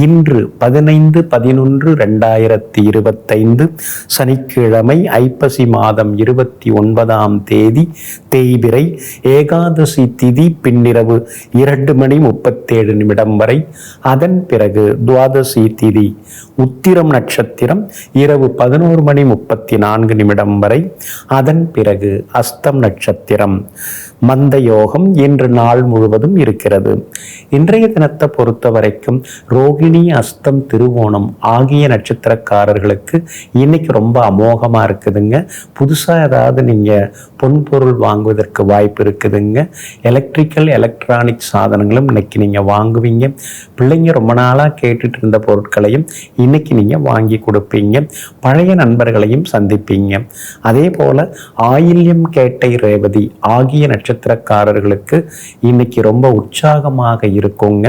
இன்று பதினைந்து பதினொன்று ரெண்டாயிரத்தி இருபத்தைந்து சனிக்கிழமை ஐப்பசி மாதம் இருபத்தி ஒன்பதாம் தேதி தேய்பிரை ஏகாதசி திதி பின்னிரவு இரண்டு மணி முப்பத்தேழு நிமிடம் வரை. அதன் பிறகு துவாதசி திதி உத்திரம் நட்சத்திரம் இரவு பதினோரு மணி முப்பத்தி நான்கு நிமிடம் வரை. அதன் பிறகு அஸ்தம் நட்சத்திரம். மந்த யோகம் இன்று நாள் முழுவதும் இருக்கிறது. இன்றைய தினத்தை பொறுத்த வரைக்கும் ரோகிணி அஸ்தம் திருவோணம் ஆகிய நட்சத்திரக்காரர்களுக்கு இன்னைக்கு ரொம்ப அமோகமாக இருக்குதுங்க. புதுசாக ஏதாவது நீங்கள் பொன்பொருள் வாங்குவதற்கு வாய்ப்பு இருக்குதுங்க. எலக்ட்ரிக்கல் எலக்ட்ரானிக் சாதனங்களும் இன்னைக்கு நீங்கள் வாங்குவீங்க. பிள்ளைங்க ரொம்ப நாளாக கேட்டுட்டு இருந்த பொருட்களையும் இன்னைக்கு நீங்கள் வாங்கி கொடுப்பீங்க. பழைய நண்பர்களையும் சந்திப்பீங்க. அதே போல் ஆயில்யம் கேட்டை ரேவதி ஆகிய நட்சத்திரக்காரர்களுக்கு இன்னைக்கு ரொம்ப உற்சாகமாக இருக்குங்க.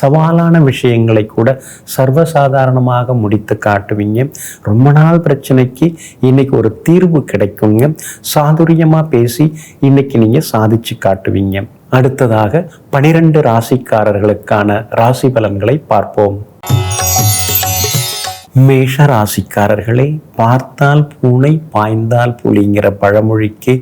சவாலான விஷயங்களை கூட சர்வசாதாரணமாக முடித்து காட்டுவீங்க. ரொம்ப நாள் பிரச்சனைக்கு இன்னைக்கு ஒரு தீர்வு கிடைக்குங்க. சாதுரியமாக பேசி இன்னைக்கு நீங்கள் சாதிச்சு காட்டுவீங்க. அடுத்ததாக பனிரெண்டு ராசிக்காரர்களுக்கான ராசி பலன்களை பார்ப்போம். மேஷ ராசிக்காரர்களே பார்த்தால் பூனை பாய்ந்தால் புலிங்கிற பழமொழிக்கு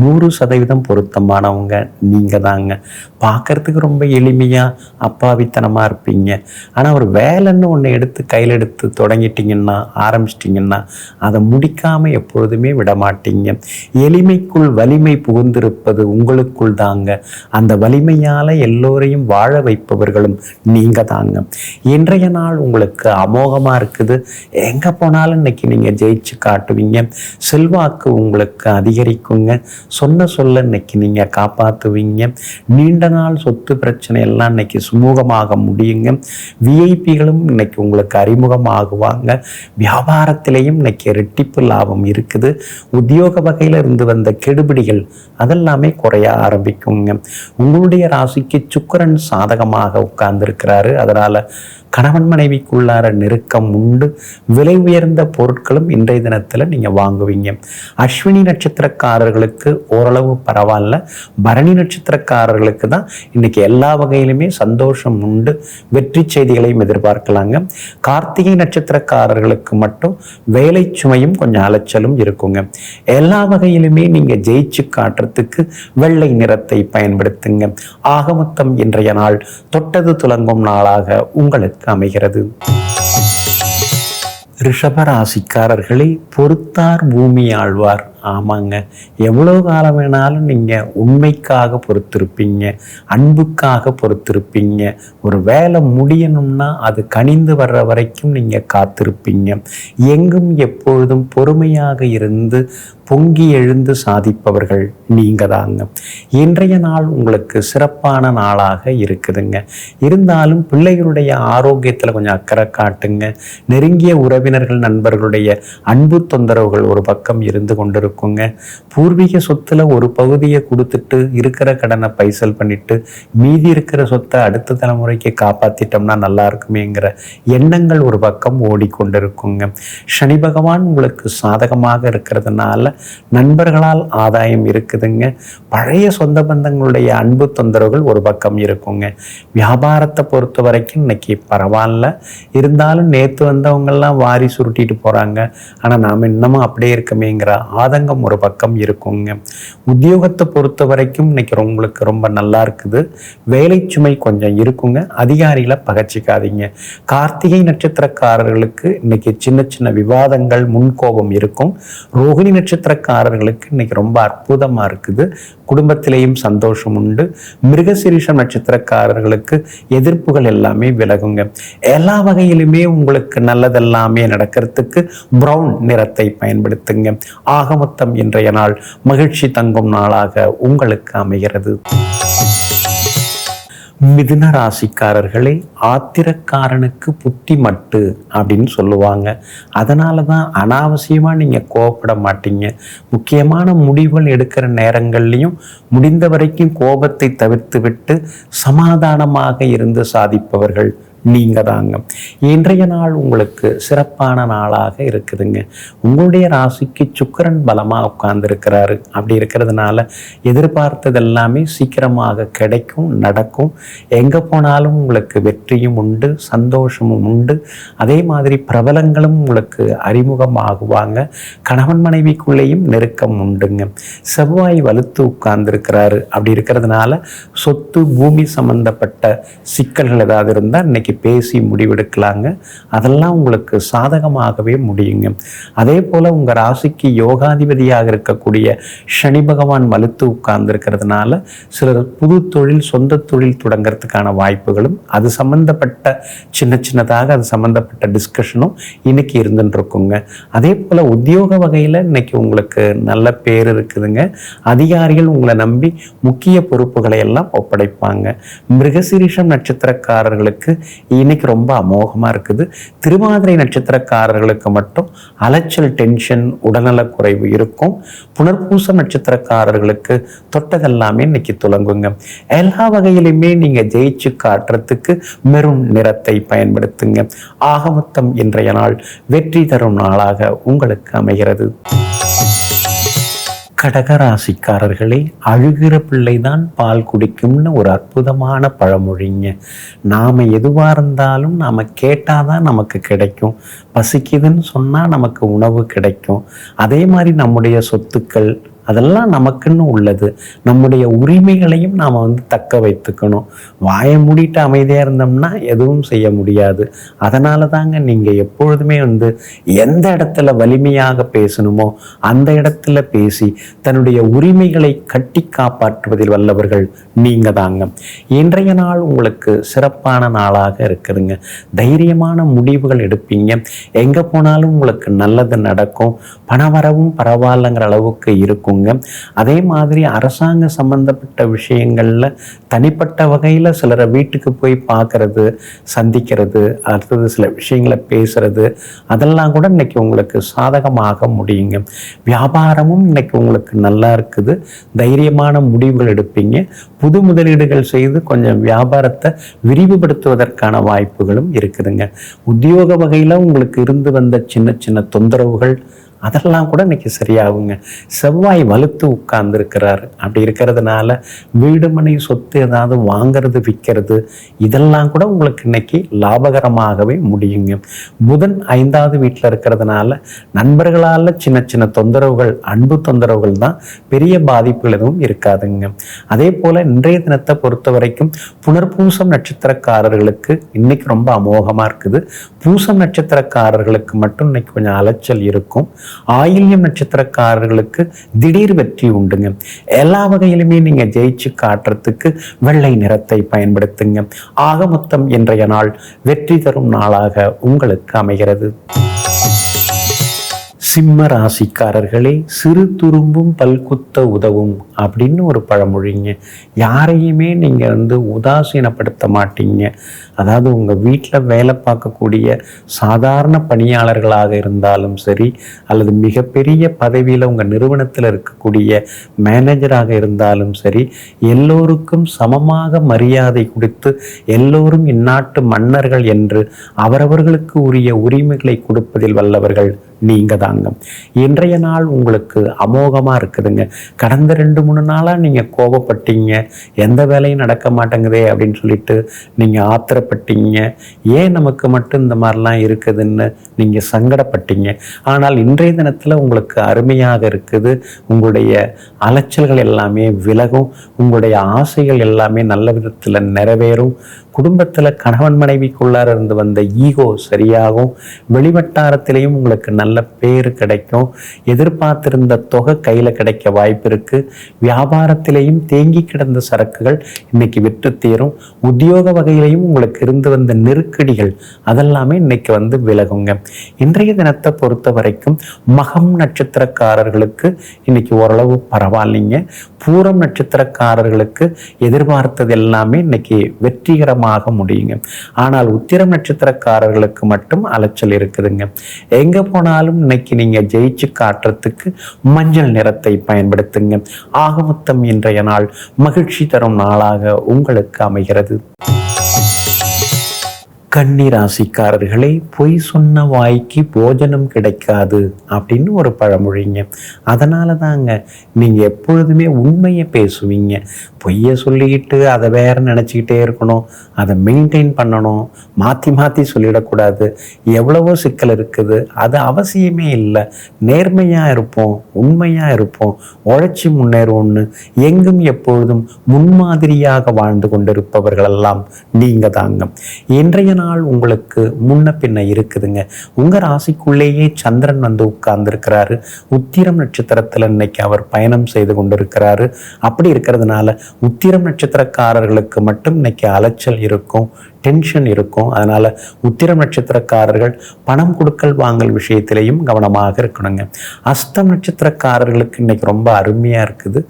நூறு சதவீதம் பொருத்தமானவங்க நீங்கள் தாங்க பார்க்குறதுக்கு ரொம்ப எளிமையாக அப்பாவித்தனமாக இருப்பீங்க. ஆனால் ஒரு வேலைன்னு ஒன்று எடுத்து கையில் எடுத்து தொடங்கிட்டீங்கன்னா ஆரம்பிச்சிட்டிங்கன்னா அதை முடிக்காமல் எப்பொழுதுமே விட மாட்டீங்க எளிமைக்குள் வலிமை புகுந்திருப்பது உங்களுக்குள் தாங்க. அந்த வலிமையால் எல்லோரையும் வாழ வைப்பவர்களும் நீங்கள் தாங்க இன்றைய நாள் உங்களுக்கு அமோகமாக இருக்குது. எங்கே போனாலும் இன்னைக்கு நீங்கள் ஜெயிச்சு காட்டுவீங்க. செல்வாக்கு உங்களுக்கு அதிகரிக்குங்க. சொன்ன சொல்ல இன்னைக்கு நீங்கள் காப்பாற்றுவீங்க நீண்ட நாள் சொத்து பிரச்சனை எல்லாம் இன்னைக்கு சுமூகமாக முடியுங்க. விஐபிகளும் இன்னைக்கு உங்களுக்கு அறிமுகமாகுவாங்க. வியாபாரத்திலையும் இன்னைக்கு ரெட்டிப்பு லாபம் இருக்குது. உத்தியோக வகையில் இருந்து வந்த கெடுபிடிகள் அதெல்லாமே குறைய ஆரம்பிக்குங்க. உங்களுடைய ராசிக்கு சுக்கரன் சாதகமாக உட்கார்ந்துருக்கிறாரு. அதனால் கணவன் மனைவிக்குள்ளார நெருக்கம் உண்டு. விலை உயர்ந்த பொருட்களும் இன்றைய தினத்தில் நீங்கள் வாங்குவீங்க. அஸ்வினி நட்சத்திரக்காரர்களுக்கு ஓரளவு பரவாயில்ல. பரணி நட்சத்திரக்காரர்களுக்கு தான் இன்னைக்கு எல்லா வகையிலுமே சந்தோஷம் உண்டு. வெற்றி செய்திகளையும் எதிர்பார்க்கலாங்க. கார்த்திகை நட்சத்திரக்காரர்களுக்கு மட்டும் வேலை சுமையும் கொஞ்சம் அலைச்சலும் இருக்குங்க. எல்லா வகையிலுமே நீங்கள் ஜெயிச்சு காட்டுறதுக்கு வெள்ளை நிறத்தை பயன்படுத்துங்க. ஆகமொத்தம் இன்றைய நாள் தொட்டது துலங்கும் நாளாக உங்களுக்கு அமைகிறது. ரிஷபராசிக்காரர்களை பொறுத்தார் பூமி ஆழ்வார். ஆமாங்க. எவ்வளோ காலம் வேணாலும் நீங்கள் உண்மைக்காக பொறுத்திருப்பீங்க அன்புக்காக பொறுத்திருப்பீங்க. ஒரு வேலை முடியணும்னா அது கனிந்து வர்ற வரைக்கும் நீங்கள் காத்திருப்பீங்க. எங்கும் எப்பொழுதும் பொறுமையாக இருந்து பொங்கி எழுந்து சாதிப்பவர்கள் நீங்கள் தாங்க. இன்றைய நாள் உங்களுக்கு சிறப்பான நாளாக இருக்குதுங்க. இருந்தாலும் பிள்ளைகளுடைய ஆரோக்கியத்தில் கொஞ்சம் அக்கறை காட்டுங்க. நெருங்கிய உறவினர்கள் நண்பர்களுடைய அன்பு தொந்தரவுகள் ஒரு பக்கம் இருந்து கொண்டிருக்கும். இருக்குங்க. பூர்வீக சொத்துல ஒரு பகுதியை கொடுத்துட்டு இருக்கிற கடனை பைசல் பண்ணிட்டு மீதி இருக்கிற சொத்தை அடுத்த தலைமுறைக்கு காப்பாத்திட்டோம்னா நல்லா இருக்குமேங்கிற எண்ணங்கள் ஒரு பக்கம் ஓடிக்கொண்டிருக்குங்க. சனி பகவான் உங்களுக்கு சாதகமாக இருக்கிறதுனால நண்பர்களால் ஆதாயம் இருக்குதுங்க. பழைய சொந்த பந்தங்களுடைய அன்பு தொந்தரவுகள் ஒரு பக்கம் இருக்குங்க. வியாபாரத்தை பொறுத்த வரைக்கும் இன்னைக்கு பரவாயில்ல. இருந்தாலும் நேற்று வந்தவங்கெல்லாம் வாரி சுருட்டிட்டு போகிறாங்க ஆனால் நாம் இன்னமும் அப்படியே இருக்கமேங்கிற ஆதங்கம் ஒரு பக்கம் இருக்குங்க. உத்தியோகத்தை பொறுத்த வரைக்கும் இன்னைக்கு உங்களுக்கு ரொம்ப நல்லா இருக்குது. வேலை சுமை கொஞ்சம் இருக்குங்க. அதிகாரிகளை பகச்சிக்காதீங்க. கார்த்திகை நட்சத்திரக்காரர்களுக்கு இன்னைக்கு சின்ன சின்ன விவாதங்கள் முன்கோபம் இருக்கும். ரோகிணி நட்சத்திரக்காரர்களுக்கு இன்னைக்கு ரொம்ப அற்புதமாக இருக்குது. குடும்பத்திலேயும் சந்தோஷம் உண்டு. மிருகசிரீஷம் நட்சத்திரக்காரர்களுக்கு எதிர்ப்புகள் எல்லாமே விலகுங்க. எல்லா வகையிலுமே உங்களுக்கு நல்லதெல்லாமே நடக்கிறதுக்கு ப்ரௌன் நிறத்தை பயன்படுத்துங்க. ஆகமொத்தம் இன்றைய நாள் மகிழ்ச்சி தங்கும் நாளாக உங்களுக்கு அமைகிறது. மிதுன ராசிக்காரர்களே ஆத்திரக்காரனுக்கு புத்தி மட்டு அப்படின்னு சொல்லுவாங்க. அதனால தான் அனாவசியமாக நீங்கள் கோவப்பட மாட்டீங்க. முக்கியமான முடிவுகள் எடுக்கிற நேரங்கள்லையும் முடிந்த வரைக்கும் கோபத்தை தவிர்த்து விட்டு சமாதானமாக இருந்து சாதிப்பவர்கள் நீங்க தாங்க இன்றைய நாள் உங்களுக்கு சிறப்பான நாளாக இருக்குதுங்க. உங்களுடைய ராசிக்கு சுக்கிரன் பலமா உட்கார்ந்துருக்கிறாரு. அப்படி இருக்கிறதுனால எதிர்பார்த்தது எல்லாமே சீக்கிரமாக கிடைக்கும் நடக்கும். எங்க போனாலும் உங்களுக்கு வெற்றியும் உண்டு சந்தோஷமும் உண்டு. அதே மாதிரி பிரபலங்களும் உங்களுக்கு அறிமுகமாகுவாங்க. கணவன் மனைவிக்குள்ளேயும் நெருக்கம் உண்டுங்க. செவ்வாய் வலுத்து உட்கார்ந்துருக்கிறாரு. அப்படி இருக்கிறதுனால சொத்து பூமி சம்பந்தப்பட்ட சிக்கல்கள் ஏதாவது இருந்தால் இன்னைக்கு பேசி முடிவெடுக்கலாங்க. அதெல்லாம் உங்களுக்கு சாதகமாகவே முடியுங்க. அதே போல் உங்கள் ராசிக்கு யோகாதிபதியாக இருக்கக்கூடிய சனி பகவான் வலுத்து உட்கார்ந்துருக்கிறதுனால சிலர் புது தொழில் சொந்த தொழில் தொடங்கிறதுக்கான வாய்ப்புகளும் அது சம்பந்தப்பட்ட சின்ன சின்னதாக அது சம்பந்தப்பட்ட டிஸ்கஷனும் இன்னைக்கு இருந்துட்டு இருக்குங்க அதே போல் உத்தியோக வகையில் இன்னைக்கு உங்களுக்கு நல்ல பேர் இருக்குதுங்க. அதிகாரிகள் உங்களை நம்பி முக்கிய பொறுப்புகளை எல்லாம் ஒப்படைப்பாங்க. மிருகசீரிஷம் நட்சத்திரக்காரர்களுக்கு இன்னைக்கு ரொம்ப அமோகமாக இருக்குது. திருமாதிரை நட்சத்திரக்காரர்களுக்கு மட்டும் அலைச்சல் டென்ஷன் உடல்நலக்குறைவு இருக்கும். புனர்பூச நட்சத்திரக்காரர்களுக்கு தொட்டதெல்லாமே இன்னைக்கு துலங்குங்க. எல்லா வகையிலுமே நீங்க ஜெயிச்சு காட்டுறதுக்கு மெரும் நிறத்தை பயன்படுத்துங்க. ஆகமொத்தம் இன்றைய நாள் வெற்றி தரும் நாளாக உங்களுக்கு அமைகிறது. கடகராசிக்காரர்களே அழுகிற பிள்ளைதான் பால் குடிக்கும்னு ஒரு அற்புதமான பழமொழிங்க. நாம் எதுவாக இருந்தாலும் நாம் கேட்டாதான் நமக்கு கிடைக்கும். பசிக்குதுன்னு சொன்னால் நமக்கு உணவு கிடைக்கும். அதே மாதிரி நம்முடைய சொத்துக்கள் அதெல்லாம் நமக்குன்னு உள்ளது. நம்முடைய உரிமைகளையும் நாம் வந்து தக்க வைத்துக்கணும். வாயை மூடிட்டு அமைதியாக இருந்தோம்னா எதுவும் செய்ய முடியாது. அதனால தாங்க நீங்கள் எப்பொழுதுமே வந்து எந்த இடத்துல வலிமையாக பேசணுமோ அந்த இடத்துல பேசி தன்னுடைய உரிமைகளை கட்டி காப்பாற்றுவதில் வல்லவர்கள் நீங்கள் தாங்க. இன்றைய நாள் உங்களுக்கு சிறப்பான நாளாக இருக்குதுங்க. தைரியமான முடிவுகள் எடுப்பீங்க. எங்கே போனாலும் உங்களுக்கு நல்லது நடக்கும். பணவரவும் பரவாயில்லைங்கிற அளவுக்கு இருக்கும். இருக்குங்க அதே மாதிரி அரசாங்க சம்பந்தப்பட்ட விஷயங்களில் தனிப்பட்ட வகையில் சிலரை வீட்டுக்கு போய் பார்க்கறது சந்திக்கிறது அடுத்தது சில விஷயங்களை பேசுறது அதெல்லாம் கூட இன்னைக்கு உங்களுக்கு சாதகமாக முடியுங்க. வியாபாரமும் இன்னைக்கு உங்களுக்கு நல்லா இருக்குது. தைரியமான முடிவுகள் எடுப்பீங்க. புது முதலீடுகள் செய்து கொஞ்சம் வியாபாரத்தை விரிவுபடுத்துவதற்கான வாய்ப்புகளும் இருக்குதுங்க. உத்தியோக வகையில் உங்களுக்கு இருந்து வந்த சின்ன சின்ன தொந்தரவுகள் அதெல்லாம் கூட இன்னைக்கு சரியாகுங்க. செவ்வாய் வலுத்து உட்கார்ந்துருக்கிறாரு. அப்படி இருக்கிறதுனால வீடு மனை சொத்து ஏதாவது வாங்கிறது விற்கிறது இதெல்லாம் கூட உங்களுக்கு இன்னைக்கு லாபகரமாகவே முடியுங்க. புதன் ஐந்தாவது வீட்டில் இருக்கிறதுனால நண்பர்களால் சின்ன சின்ன தொந்தரவுகள் அன்பு தொந்தரவுகள் தான் பெரிய பாதிப்புகள் எதுவும் இருக்காதுங்க. அதே போல் இன்றைய தினத்தை பொறுத்த வரைக்கும் புனர்பூசம் நட்சத்திரக்காரர்களுக்கு இன்னைக்கு ரொம்ப அமோகமாக இருக்குது. பூசம் நட்சத்திரக்காரர்களுக்கு மட்டும் இன்னைக்கு கொஞ்சம் அலைச்சல் இருக்கும். ஆயில்யம் நட்சத்திரக்காரர்களுக்கு திடீர் வெற்றி உண்டுங்க. எல்லா வகையிலுமே நீங்க ஜெயிச்சு காட்டுறதுக்கு வெள்ளை நிறத்தை பயன்படுத்துங்க. ஆக மொத்தம் இன்றைய நாள் வெற்றி தரும் நாளாக உங்களுக்கு அமைகிறது. சிம்ம ராசிக்காரர்களே சிறு துரும்பும் பல்குத்த உதவும் அப்படின்னு ஒரு பழமொழிங்க. யாரையுமே நீங்கள் வந்து உதாசீனப்படுத்த மாட்டீங்க. அதாவது உங்கள் வீட்டில் வேலை பார்க்கக்கூடிய சாதாரண பணியாளர்களாக இருந்தாலும் சரி அல்லது மிகப்பெரிய பதவியில் உங்கள் நிறுவனத்தில் இருக்கக்கூடிய மேனேஜராக இருந்தாலும் சரி எல்லோருக்கும் சமமாக மரியாதை கொடுத்து எல்லோரும் இந்நாட்டு மன்னர்கள் என்று அவரவர்களுக்கு உரிய உரிமைகளை கொடுப்பதில் வல்லவர்கள் நீங்க தாங்க இன்றைய நாள் உங்களுக்கு அமோகமாக இருக்குதுங்க. கடந்த ரெண்டு மூணு நாளாக நீங்கள் கோபப்பட்டீங்க. எந்த வேலையும் நடக்க மாட்டேங்குதே அப்படின்னு சொல்லிட்டு நீங்கள் ஆத்திரப்பட்டீங்க. ஏன் நமக்கு மட்டும் இந்த மாதிரிலாம் இருக்குதுன்னு நீங்கள் சங்கடப்பட்டீங்க? ஆனால் இன்றைய தினத்தில் உங்களுக்கு அருமையாக இருக்குது. உங்களுடைய அலைச்சல்கள் எல்லாமே விலகும். உங்களுடைய ஆசைகள் எல்லாமே நல்ல விதத்தில் நிறைவேறும். குடும்பத்தில் கணவன் மனைவிக்குள்ளார இருந்து வந்த ஈகோ சரியாகும். வெளிவட்டாரத்திலையும் உங்களுக்கு நல்ல பேர் கிடைக்கும். எதிர்பார்த்திருந்த தொகை கையில் கிடைக்க வாய்ப்பு இருக்குது வியாபாரத்திலையும் தேங்கி கிடந்த சரக்குகள் இன்னைக்கு விற்று தீரும். உத்தியோக வகையிலையும் உங்களுக்கு இருந்து வந்த நெருக்கடிகள் அதெல்லாமே இன்னைக்கு வந்து விலகுங்க. இன்றைய தினத்தை பொறுத்த வரைக்கும் மகம் நட்சத்திரக்காரர்களுக்கு இன்னைக்கு ஓரளவு பரவாயில்லைங்க. பூரம் நட்சத்திரக்காரர்களுக்கு எதிர்பார்த்தது எல்லாமே இன்னைக்கு வெற்றிகரமாக முடியுங்க. ஆனால் உத்திரம் நட்சத்திரக்காரர்களுக்கு மட்டும் அலைச்சல் இருக்குதுங்க. எங்க போனாலும் இன்னைக்கு நீங்க ஜெயிச்சு காட்டுறதுக்கு மஞ்சள் நிறத்தை பயன்படுத்துங்க. ஆகமொத்தம் இன்றைய நாள் மகிழ்ச்சி தரும் நாளாக உங்களுக்கு அமைகிறது. கன்னி ராசிக்காரர்களே பொய் சொன்ன வாய்க்கு போஜனம் கிடைக்காது அப்படின்னு ஒரு பழமொழிங்க. அதனால தாங்க நீங்கள் எப்பொழுதுமே உண்மையை பேசுவீங்க. பொய்யை சொல்லிக்கிட்டு அதை வேற நினச்சிக்கிட்டே இருக்கணும். அதை மெயின்டைன் பண்ணணும். மாற்றி மாற்றி சொல்லிடக்கூடாது. எவ்வளவோ சிக்கல் இருக்குது. அது அவசியமே இல்லை. நேர்மையாக இருப்போம். உண்மையாக இருப்போம். உழைச்சி முன்னேறுவோம்னு எங்கும் எப்பொழுதும் முன்மாதிரியாக வாழ்ந்து கொண்டிருப்பவர்களெல்லாம் நீங்கள் தாங்க இன்றைய நாள் உங்களுக்கு முன்ன பின்ன இருக்குதுங்க? உங்க ராசிக்குள்ளேயே சந்திரன் வந்து உட்கார்ந்துருக்கிறாரு. உத்திரம் நட்சத்திரத்தில் இன்னைக்கு அவர் பயணம் செய்து கொண்டிருக்கிறாரு. அப்படி இருக்கிறதுனால உத்திரம் நட்சத்திரக்காரர்களுக்கு மட்டும் இன்னைக்கு அலைச்சல் இருக்கும் டென்ஷன் இருக்கும். அதனால் உத்திரம் நட்சத்திரக்காரர்கள் பணம் கொடுக்கல் வாங்கல் விஷயத்திலையும் கவனமாக இருக்கணுங்க. அஸ்தம் நட்சத்திரக்காரர்களுக்கு இன்னைக்கு ரொம்ப அருமையாக இருக்குது.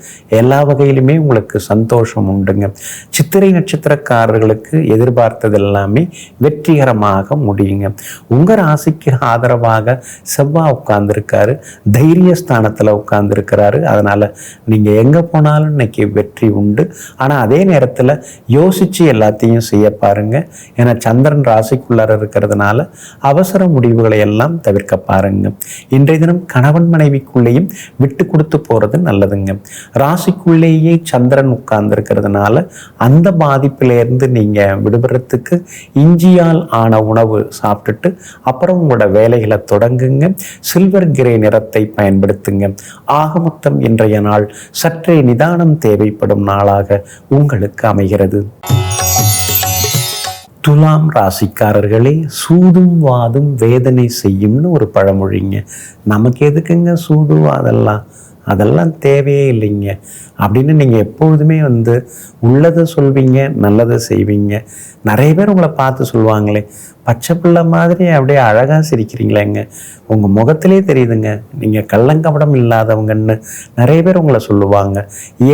எல்லா வகையிலுமே உங்களுக்கு சந்தோஷம் உண்டுங்க. சித்திரை நட்சத்திரக்காரர்களுக்கு எதிர்பார்த்தது எல்லாமே வெற்றிகரமாக முடியுங்க. உங்கள் ராசிக்கு ஆதரவாக செவ்வாய் உட்கார்ந்துருக்காரு. தைரிய ஸ்தானத்தில் உட்கார்ந்துருக்கிறாரு. அதனால் நீங்கள் எங்கே போனாலும் இன்னைக்கு வெற்றி உண்டு. ஆனால் அதே நேரத்தில் யோசித்து எல்லாத்தையும் செய்ய பாருங்க. ஏன்னா சந்திரன் ராசிக்குள்ளார இருக்கிறதுனால அவசர முடிவுகளை எல்லாம் தவிர்க்க பாருங்க. இன்றைய தினம் கணவன் மனைவிக்குள்ளேயும் விட்டு கொடுத்து போகிறது நல்லதுங்க. ராசிக்குள்ளேயே சந்திரன் உட்கார்ந்து இருக்கிறதுனால அந்த பாதிப்பிலேருந்து நீங்கள் விடுபடுறதுக்கு இஞ்சியால் ஆன உணவு சாப்பிட்டுட்டு அப்புறம் உங்களோட வேலைகளை தொடங்குங்க. சில்வர் கிரே நிறத்தை பயன்படுத்துங்க. ஆக மொத்தம் இன்றைய நாள் சற்றே நிதானம் தேவைப்படும் நாளாக உங்களுக்கு அமைகிறது. துலாம் ராசிக்காரர்களே சூதும் வாதும் வேதனை செய்யும்னு ஒரு பழமொழிங்க. நமக்கு எதுக்குங்க சூது அதெல்லாம்? அதெல்லாம் தேவையே இல்லைங்க. அப்படின்னு நீங்கள் எப்பொழுதுமே வந்து உள்ளதை சொல்வீங்க நல்லதை செய்வீங்க. நிறைய பேர் உங்களை பார்த்து சொல்லுவாங்களே பச்சை பிள்ளை மாதிரி அப்படியே அழகாக சிரிக்கிறீங்களேங்க. உங்கள் முகத்திலே தெரியுதுங்க நீங்கள் கள்ளங்கபடம் இல்லாதவங்கன்னு நிறைய பேர் உங்களை சொல்லுவாங்க.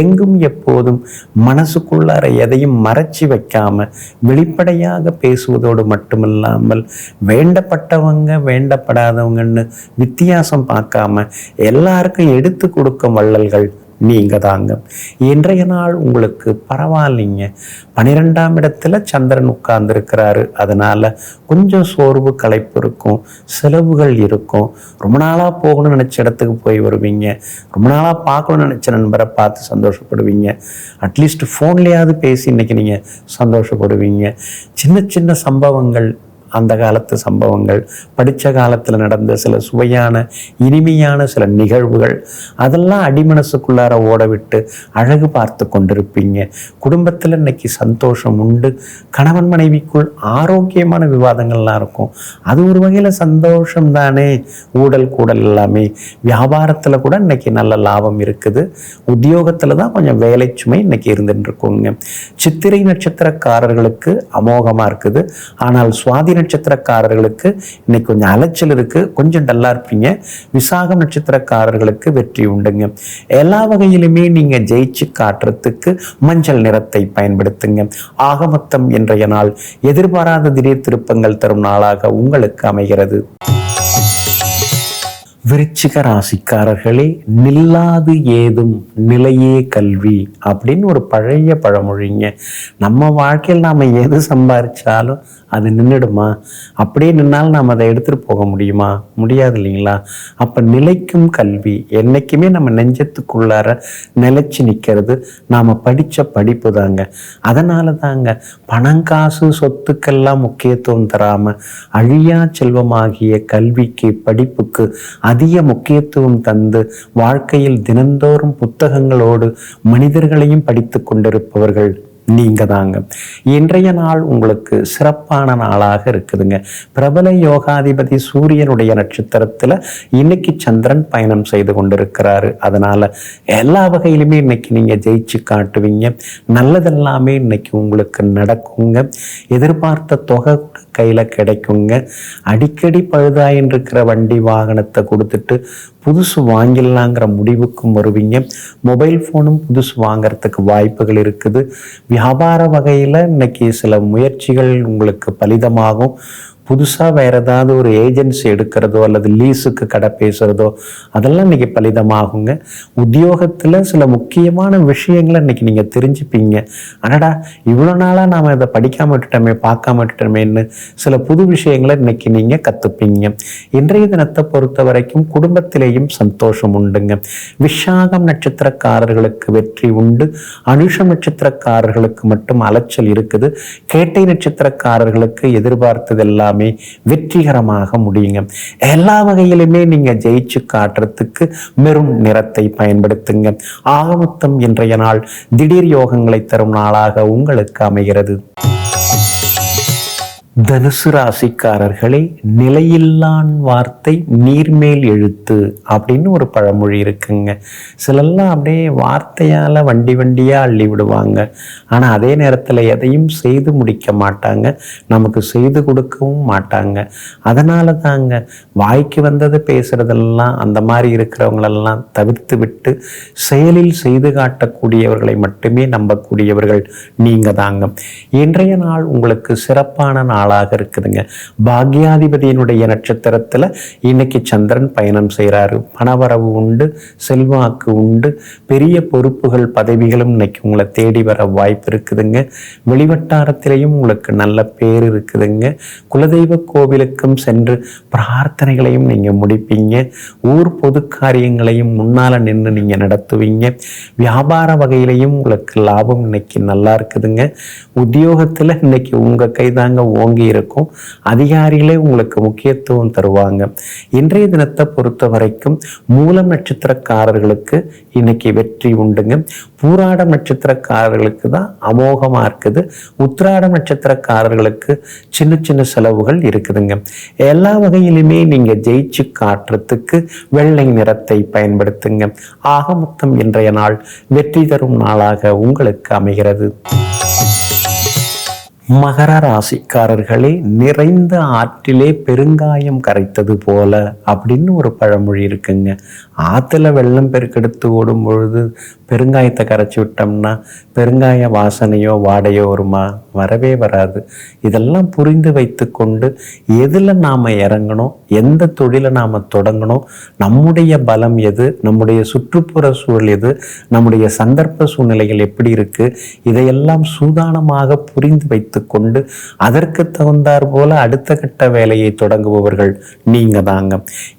எங்கும் எப்போதும் மனசுக்குள்ளார எதையும் மறைச்சி வைக்காமல் வெளிப்படையாக பேசுவதோடு மட்டுமில்லாமல் வேண்டப்பட்டவங்க வேண்டப்படாதவங்கன்னு வித்தியாசம் பார்க்காம எல்லாருக்கும் எடுத்து கொடுக்கும் வள்ளல்கள் நீங்கள் தாங்க இன்றைய நாள் உங்களுக்கு பரவாயில்லைங்க. பனிரெண்டாம் இடத்துல சந்திரன் உட்கார்ந்துருக்கிறாரு. அதனால் கொஞ்சம் சோர்வு களைப்பு இருக்கும். செலவுகள் இருக்கும். ரொம்ப நாளாக போகணும்னு நினச்ச இடத்துக்கு போய் வருவீங்க. ரொம்ப நாளாக பார்க்கணும்னு நினச்ச நண்பரை பார்த்து சந்தோஷப்படுவீங்க. அட்லீஸ்ட் ஃபோன்லேயாவது பேசி இன்னைக்கு நீங்கள் சந்தோஷப்படுவீங்க. சின்ன சின்ன சம்பவங்கள் அந்த காலத்து சம்பவங்கள் படித்த காலத்தில் நடந்த சில சுவையான இனிமையான சில நிகழ்வுகள் அதெல்லாம் அடிமனசுக்குள்ளார ஓடவிட்டு அழகு பார்த்து கொண்டிருப்பீங்க. குடும்பத்தில் இன்னைக்கு சந்தோஷம் உண்டு. கணவன் மனைவிக்குள் ஆரோக்கியமான விவாதங்கள்லாம் இருக்கும். அது ஒரு வகையில் சந்தோஷம் தானே ஊடல் கூடல் எல்லாமே. வியாபாரத்தில் கூட இன்னைக்கு நல்ல லாபம் இருக்குது. உத்தியோகத்தில் தான் கொஞ்சம் வேலை சுமை இன்னைக்கு இருந்துட்டு இருக்குங்க. சித்திரை நட்சத்திரக்காரர்களுக்கு அமோகமாக இருக்குது. ஆனால் சுவாதி நட்சத்திரக்காரர்களுக்கு இன்னைக்கு கொஞ்சம் அலைச்சல் இருக்கு. கொஞ்சம் டல்லா இருப்பீங்க. விசாகம் நட்சத்திரக்காரர்களுக்கு வெற்றி உண்டுங்க. எல்லா வகையிலுமே நீங்க ஜெயிச்சு காட்டுறதுக்கு மஞ்சள் நிறத்தை பயன்படுத்துங்க. ஆகமத்தம் இன்றைய நாள் எதிர்பாராத திடீர் திருப்பங்கள் தரும் நாளாக உங்களுக்கு அமைகிறது. விருச்சிக ராசிக்காரர்களே நில்லாது ஏதும் நிலையே கல்வி அப்படின்னு ஒரு பழைய பழமொழிங்க. நம்ம வாழ்க்கையில் நாம் எது சம்பாதிச்சாலும் அது நின்றுடுமா? அப்படியே நின்னாலும் நாம் அதை எடுத்துகிட்டு போக முடியுமா? முடியாது இல்லைங்களா? அப்போ நிலைக்கும் கல்வி என்றைக்குமே நம்ம நெஞ்சத்துக்குள்ளார நிலைச்சு நிற்கிறது நாம் படித்த படிப்பு தாங்க. அதனால தாங்க பணம் காசு சொத்துக்கெல்லாம் முக்கியத்துவம் தராமல் அழியா செல்வமாகிய கல்விக்கு படிப்புக்கு அதிக முக்கியத்துவம் தந்து வாழ்க்கையில் தினந்தோறும் புத்தகங்களோடு மனிதர்களையும் படித்து கொண்டிருப்பவர்கள் நீங்க தாங்க இன்றைய நாள் உங்களுக்கு சிறப்பான நாளாக இருக்குதுங்க. பிரபல யோகாதிபதி சூரியனுடைய நட்சத்திரத்துல இன்னைக்கு சந்திரன் பயணம் செய்து கொண்டிருக்கிறாரு. அதனால எல்லா வகையிலுமே இன்னைக்கு நீங்க ஜெயிச்சு காட்டுவீங்க. நல்லதெல்லாமே இன்னைக்கு உங்களுக்கு நடக்குங்க. எதிர்பார்த்த தொகை கையில் கிடைக்குங்க. அடிக்கடி பழுதாயின் இருக்கிற வண்டி வாகனத்தை கொடுத்துட்டு புதுசு வாங்கிடலாங்கிற முடிவுக்கும் வருவீங்க. மொபைல் ஃபோனும் புதுசு வாங்குறதுக்கு வாய்ப்புகள் இருக்குது. வியாபார வகையில் இன்னைக்கு சில முயற்சிகள் உங்களுக்கு பலிதமாகும். புதுசாக வேற ஏதாவது ஒரு ஏஜென்சி எடுக்கிறதோ அல்லது லீஸுக்கு கடை பேசுகிறதோ அதெல்லாம் இன்றைக்கி பலிதமாகுங்க. உத்தியோகத்தில் சில முக்கியமான விஷயங்களை இன்னைக்கு நீங்கள் தெரிஞ்சுப்பீங்க. அடடா இவ்வளோ நாளாக நாம் இதை படிக்காம விட்டுட்டோமே பார்க்காம விட்டுட்டோமேன்னு சில புது விஷயங்களை இன்னைக்கு நீங்கள் கற்றுப்பீங்க இன்றைய தினத்தை பொறுத்த வரைக்கும் குடும்பத்திலேயும் சந்தோஷம் உண்டுங்க. விஷாகம் நட்சத்திரக்காரர்களுக்கு வெற்றி உண்டு. அனுஷம் நட்சத்திரக்காரர்களுக்கு மட்டும் அலைச்சல் இருக்குது. கேட்டை நட்சத்திரக்காரர்களுக்கு எதிர்பார்த்தது எல்லாமே வெற்றிகரமாக முடியுங்க. எல்லா வகையிலுமே நீங்க ஜெயிச்சு காட்டுறதுக்கு மெரும் நிறத்தை பயன்படுத்துங்க. ஆகமொத்தம் இன்றைய நாள் திடீர் யோகங்களை தரும் நாளாக உங்களுக்கு அமைகிறது. தனுசு ராசிக்காரர்களே நிலையில்லான் வார்த்தை நீர்மேல் எழுத்து அப்படின்னு ஒரு பழமொழி இருக்குங்க. சிலெல்லாம் அப்படியே வார்த்தையால் வண்டி வண்டியாக அள்ளி விடுவாங்க. ஆனால் அதே நேரத்தில் எதையும் செய்து முடிக்க மாட்டாங்க. நமக்கு செய்து கொடுக்கவும் மாட்டாங்க. அதனால தாங்க வாய்க்கு வந்தது பேசுகிறதெல்லாம் அந்த மாதிரி இருக்கிறவங்களெல்லாம் தவிர்த்து விட்டு செயலில் செய்து காட்டக்கூடியவர்களை மட்டுமே நம்பக்கூடியவர்கள் நீங்கள் தாங்க. இன்றைய நாள் உங்களுக்கு சிறப்பான நாள். நாளாக இருக்குதுங்க. பாக்யாதிபதியினுடைய நட்சத்திரத்தில் இன்னைக்கு சந்திரன் பயணம் செய்கிறாரு பணவரவு உண்டு செல்வாக்கு உண்டு பெரிய பொறுப்புகள் பதவிகளும் இன்னைக்கு உங்களை தேடி வர வாய்ப்பு இருக்குதுங்க. வெளிவட்டாரத்திலையும் உங்களுக்கு நல்ல பேர் இருக்குதுங்க. குலதெய்வ கோவிலுக்கும் சென்று பிரார்த்தனைகளையும் நீங்கள் முடிப்பீங்க. ஊர் பொது காரியங்களையும் முன்னால் நின்று நீங்கள் நடத்துவீங்க. வியாபார வகையிலையும் உங்களுக்கு லாபம் இன்னைக்கு நல்லா இருக்குதுங்க. உத்தியோகத்தில் இன்னைக்கு உங்கள் கைதாங்க ஓங்கி இருக்கும். அதிகாரிகளே உங்களுக்கு முக்கியத்துவம் தருவாங்க. இன்றைய தினத்தை பொறுத்த வரைக்கும் மூலம் நட்சத்திரக்காரர்களுக்கு இன்னைக்கு வெற்றி உண்டுங்க. பூராடம் நட்சத்திரக்காரர்களுக்கு தான் அமோகமாக இருக்குது. உத்திராடம் நட்சத்திரக்காரர்களுக்கு சின்ன சின்ன செலவுகள் இருக்குதுங்க. எல்லா வகையிலுமே நீங்கள் ஜெயிச்சு காட்டுறதுக்கு வெள்ளை நிறத்தை பயன்படுத்துங்க. ஆக மொத்தம் இன்றைய நாள் வெற்றி தரும் நாளாக உங்களுக்கு அமைகிறது. மகர ராசிக்காரர்களே நிறைந்த ஆற்றிலே பெருங்காயம் கரைத்தது போல அப்படின்னு ஒரு பழமொழி இருக்குங்க. ஆற்றுல வெள்ளம் பெருக்கெடுத்து ஓடும் பொழுது பெருங்காயத்தை கரைச்சி விட்டோம்னா பெருங்காய வாசனையோ வாடையோ வருமா? வரவே வராது. இதெல்லாம் புரிந்து வைத்து கொண்டு எதில் நாம் இறங்கணும்? எந்த தொழிலை நாம் தொடங்கணும்? நம்முடைய பலம் எது? நம்முடைய சுற்றுப்புற சூழல் எது? நம்முடைய சந்தர்ப்ப சூழ்நிலைகள் எப்படி இருக்குது இதையெல்லாம் சூதானமாக புரிந்து வைத்து கொண்டு அதற்கு தகுந்தார் போல அடுத்த கட்ட வேலையை தொடங்குபவர்கள் நீங்க தாங்க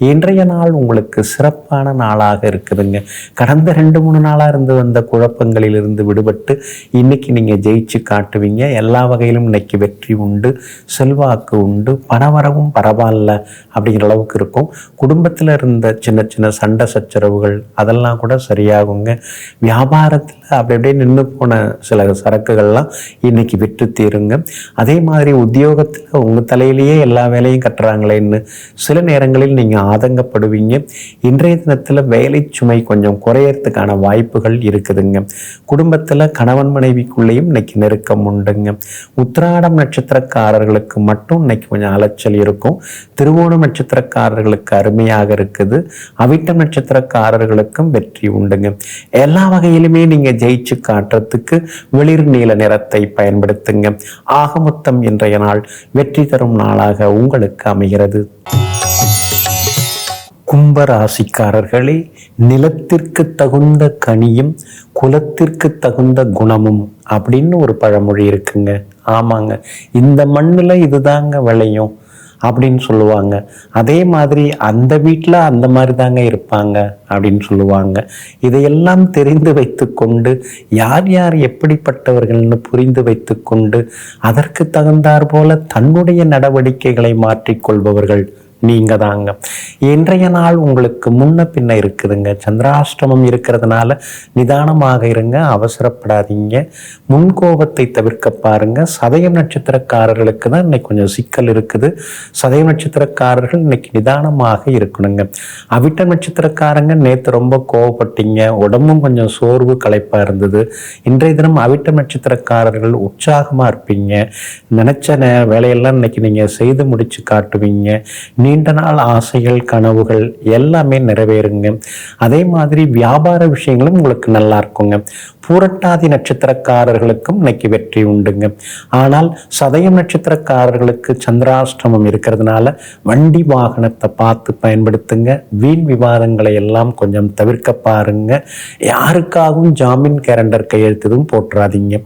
இன்றைய நாள் உங்களுக்கு சிறப்பான நாளாக இருக்குதுங்க. கடந்த ரெண்டு மூணு நாளாக இருந்து வந்த குழப்பங்களிலிருந்து விடுபட்டு இன்னைக்கு நீங்க ஜெயிச்சு காட்டுவீங்க. எல்லா வகையிலும் இன்னைக்கு வெற்றி உண்டு செல்வாக்கு உண்டு பணவரவும் பரவாயில்ல அப்படிங்கிற அளவுக்கு இருக்கும். குடும்பத்தில் இருந்த சின்ன சின்ன சண்டை சச்சரவுகள் அதெல்லாம் கூட சரியாகுங்க. வியாபாரத்தில் அப்படி அப்படியே நின்று போன சில சரக்குகள்லாம் இன்னைக்கு விற்று தீருங்க. அதே மாதிரி உத்தியோகத்தில் உங்கள் தலையிலேயே எல்லா வேலையும் கட்டுறாங்களேன்னு சில நேரங்களில் நீங்கள் ஆதங்கப்படுவீங்க. இன்றைய தினத்தில் வேலை சுமை கொஞ்சம் குறையறதுக்கான வாய்ப்புகள் இருக்குதுங்க. குடும்பத்தில் கணவன் மனைவிக்குள்ளேயும் இன்னைக்கு நெருக்கம் உண்டுங்க. உத்திராடம் நட்சத்திரக்காரர்களுக்கு மட்டும் இன்னைக்கு கொஞ்சம் அலைச்சல் இருக்கும். திருவோணம் நட்சத்திரக்காரர்களுக்கு அருமையாக இருக்குது. அவிட்டம் நட்சத்திரக்காரர்களுக்கும் வெற்றி உண்டுங்க. எல்லா வகையிலுமே நீங்கள் ஜெயிச்சு காட்டுறதுக்கு வெளிர் நீல நிறத்தை பயன்படுத்துங்க. ஆகமொத்தம் இன்றைய நாள் வெற்றி தரும் நாளாக உங்களுக்கு அமைகிறது. கும்பராசிக்காரர்களே நிலத்திற்கு தகுந்த கனியும் குலத்திற்கு தகுந்த குணமும் அப்படின்னு ஒரு பழமொழி இருக்குங்க. ஆமாங்க. இந்த மண்ணில் இதுதாங்க விளையும். அப்படின்னு சொல்லுவாங்க. அதே மாதிரி அந்த வீட்டில் அந்த மாதிரி தாங்க இருப்பாங்க அப்படின்னு சொல்லுவாங்க. இதையெல்லாம் தெரிந்து வைத்துக்கொண்டு யார் யார் எப்படிப்பட்டவர்கள்னு புரிந்து வைத்துக்கொண்டு அதற்கு தகுந்தாற் போல தன்னுடைய நடவடிக்கைகளை மாற்றிக்கொள்பவர்கள் நீங்க தாங்க இன்றைய நாள் உங்களுக்கு முன்ன பின்ன இருக்குதுங்க. சந்திராஷ்டமம் இருக்கிறதுனால நிதானமாக இருங்க அவசரப்படாதீங்க. முன்கோபத்தை தவிர்க்க பாருங்க. சதயம் நட்சத்திரக்காரர்களுக்கு தான் இன்னைக்கு கொஞ்சம் சிக்கல் இருக்குது. சதயம் நட்சத்திரக்காரர்கள் இன்னைக்கு நிதானமாக இருக்கணுங்க. அவிட்ட நட்சத்திரக்காரங்க நேற்று ரொம்ப கோவப்பட்டீங்க. உடம்பும் கொஞ்சம் சோர்வு களைப்பா இருந்தது. இன்றைய தினம் அவிட்ட நட்சத்திரக்காரர்கள் உற்சாகமா இருப்பீங்க. நினைச்ச வேலையெல்லாம் இன்னைக்கு நீங்க செய்து முடிச்சு காட்டுவீங்க. நீ நீண்ட நாள் ஆசைகள் கனவுகள் எல்லாமே நிறைவேறுங்க. அதே மாதிரி வியாபார விஷயங்களும் உங்களுக்கு நல்லா இருக்குங்க. பூரட்டாதி நட்சத்திரக்காரர்களுக்கும் இன்னைக்கு வெற்றி உண்டுங்க. ஆனால் சதயம் நட்சத்திரக்காரர்களுக்கு சந்திராஷ்டமம் இருக்கிறதுனால வண்டி வாகனத்தை பார்த்து பயன்படுத்துங்க. வீண் விவாதங்களை எல்லாம் கொஞ்சம் தவிர்க்க பாருங்க. யாருக்காகவும் ஜாமீன் கேரண்டர் கையெழுத்ததும் போட்டுறாதீங்க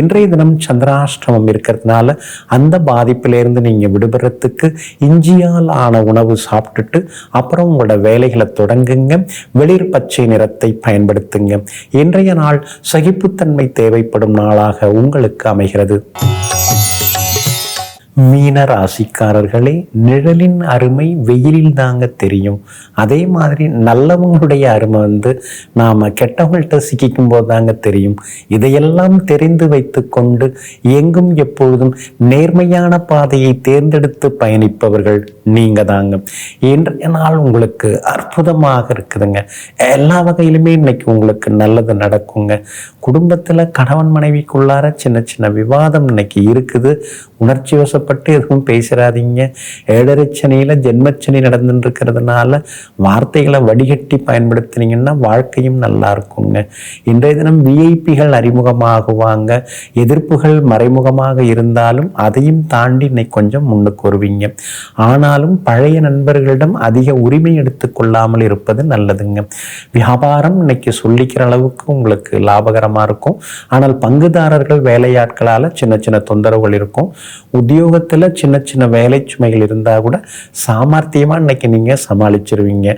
இன்றைய தினம் சந்திராஷ்டமம் இருக்கிறதுனால அந்த பாதிப்பிலிருந்து நீங்கள் விடுபடுறதுக்கு இஞ்சியால் ஆன உணவு சாப்பிட்டுட்டு அப்புறம் உங்களோட வேலைகளை தொடங்குங்க. வெளிர் பச்சை நிறத்தை பயன்படுத்துங்க. இன்றைய நாள் சகிப்புத்தன்மை தேவைப்படும் நாளாக உங்களுக்கு அமைகிறது. மீன ராசிக்காரர்களே நிழலின் அருமை வெயிலில் தாங்க தெரியும். அதே மாதிரி நல்லவங்களுடைய அருமை வந்து நாம் கெட்டவங்கள்ட்ட சிக்கிக்கும் போது தாங்க தெரியும். இதையெல்லாம் தெரிந்து வைத்து கொண்டு எங்கும் எப்பொழுதும் நேர்மையான பாதையை தேர்ந்தெடுத்து பயணிப்பவர்கள் நீங்கள் தாங்க. இன்றைய நாள் உங்களுக்கு அற்புதமாக இருக்குதுங்க. எல்லா வகையிலுமே இன்னைக்கு உங்களுக்கு நல்லது நடக்குங்க. குடும்பத்தில் கணவன் மனைவிக்குள்ளார சின்ன சின்ன விவாதம் இன்னைக்கு இருக்குது. உணர்ச்சி வசப்பட்டு எதுவும் பேசிடாதீங்க ஏழரைச்சனையில் ஜென்மச்சனி நடந்துட்டு வார்த்தைகளை வடிகட்டி பயன்படுத்தினீங்கன்னா வாழ்க்கையும் நல்லா இருக்குங்க இன்றைய தினம் விஐபிகள் அறிமுகமாகுவாங்க. எதிர்ப்புகள் மறைமுகமாக இருந்தாலும் அதையும் தாண்டி இன்னைக்கு கொஞ்சம் முன்னுக்கு வருவீங்க. ஆனாலும் பழைய நண்பர்களிடம் அதிக உரிமை எடுத்துக்கொள்ளாமல் இருப்பது நல்லதுங்க. வியாபாரம் இன்னைக்கு சொல்லிக்கிற அளவுக்கு உங்களுக்கு லாபகரமாக இருக்கும். ஆனால் பங்குதாரர்கள் வேலையாட்களால் சின்ன சின்ன தொந்தரவுகள் இருக்கும். உத்தியோகத்தில் சின்ன சின்ன வேலை சுமைகள் இருந்தால் கூட சாமர்த்தியமாக இன்னைக்கு நீங்கள் சமாளிச்சிருவீங்க.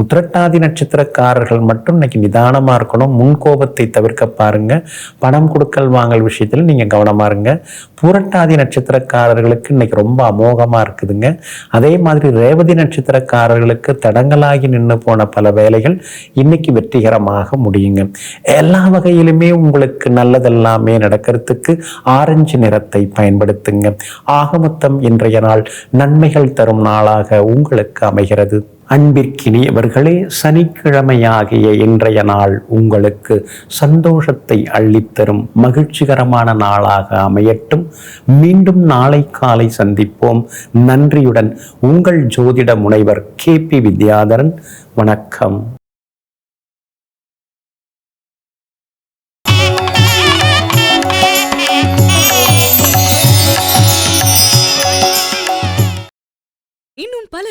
உத்திரட்டாதி நட்சத்திரக்காரர்கள் மட்டும் இன்றைக்கி நிதானமாக இருக்கணும். முன்கோபத்தை தவிர்க்க பாருங்கள் பணம் கொடுக்கல் வாங்கல் விஷயத்தில் நீங்கள் கவனமாக இருங்க. பூரட்டாதி நட்சத்திரக்காரர்களுக்கு இன்றைக்கி ரொம்ப அமோகமாக இருக்குதுங்க. அதே மாதிரி ரேவதி நட்சத்திரக்காரர்களுக்கு தடங்களாகி நின்று போன பல வேலைகள் இன்னைக்கு வெற்றிகரமாக முடியுங்க. எல்லா வகையிலுமே உங்களுக்கு நல்லதெல்லாமே நடக்கிறதுக்கு ஆரஞ்சு நிறத்தை பயன்படுத்துங்க. ஆகமத்தம் இன்றைய நாள் நன்மைகள் தரும் நாளாக உங்களுக்கு அமைகிறது. அன்பிற்கினியவர்களே சனிக்கிழமையாகிய இன்றைய நாள் உங்களுக்கு சந்தோஷத்தை அள்ளித்தரும் மகிழ்ச்சிகரமான நாளாக அமையட்டும். மீண்டும் நாளை காலை சந்திப்போம். நன்றியுடன் உங்கள் ஜோதிட முனைவர் கே பி வித்யாதரன். வணக்கம்.